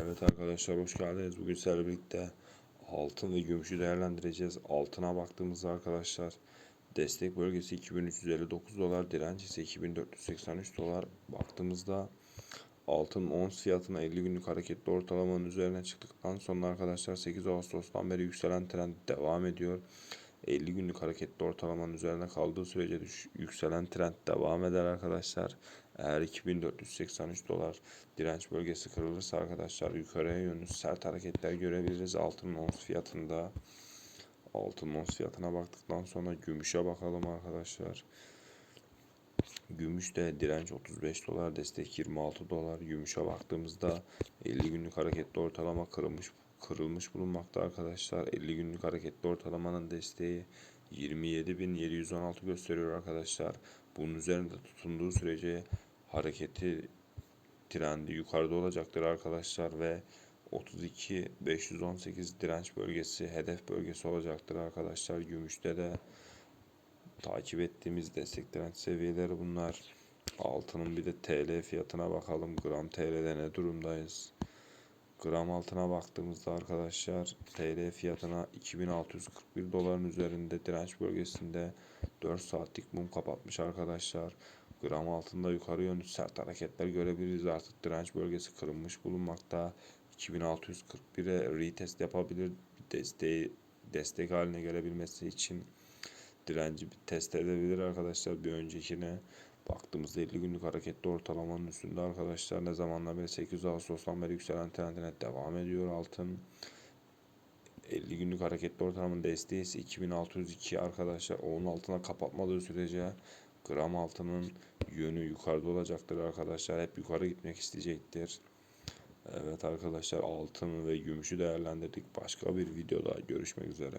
Evet arkadaşlar hoş geldiniz. Bugün sizlerle birlikte altın ve gümüşü değerlendireceğiz. Altına baktığımızda arkadaşlar destek bölgesi 2359 dolar, direnç ise 2483 dolar. Baktığımızda altın ons fiyatına 50 günlük hareketli ortalamanın üzerine çıktıktan sonra arkadaşlar 8 Ağustos'tan beri yükselen trend devam ediyor. 50 günlük hareketli ortalamanın üzerine kaldığı sürece düş, yükselen trend devam eder arkadaşlar. Eğer 2483 dolar direnç bölgesi kırılırsa arkadaşlar yukarıya yönlü sert hareketler görebiliriz altın ons fiyatında. Altın ons fiyatına baktıktan sonra gümüşe bakalım arkadaşlar. Gümüşte direnç 35 dolar, destek 26 dolar. Gümüşe baktığımızda 50 günlük hareketli ortalama kırılmış kırılmış bulunmakta arkadaşlar. 50 günlük hareketli ortalamanın desteği 27.716 gösteriyor arkadaşlar. Bunun üzerinde tutunduğu sürece hareketi trendi yukarıda olacaktır arkadaşlar ve 32 518 direnç bölgesi hedef bölgesi olacaktır arkadaşlar. Gümüşte de takip ettiğimiz destek direnç seviyeleri bunlar. Altının bir de TL fiyatına bakalım. Gram TL'de ne durumdayız? Gram altına baktığımızda arkadaşlar TL fiyatına 2641 doların üzerinde direnç bölgesinde 4 saatlik mum kapatmış arkadaşlar. Gram altında yukarı yönlü sert hareketler görebiliriz. Artık direnç bölgesi kırılmış bulunmakta. 2641'e retest yapabilir. Desteği destek haline gelebilmesi için direnci bir test edebilir arkadaşlar bir öncekine. Baktığımızda 50 günlük hareketli ortalamanın üstünde arkadaşlar. Ne zamanla beri 8 Ağustos'tan beri yükselen trendine devam ediyor altın. 50 günlük hareketli ortalamanın desteği ise 2602 arkadaşlar. Onun altına kapatmadığı sürece gram altının yönü yukarıda olacaktır arkadaşlar. Hep yukarı gitmek isteyecektir. Evet arkadaşlar altın ve gümüşü değerlendirdik. Başka bir videoda görüşmek üzere.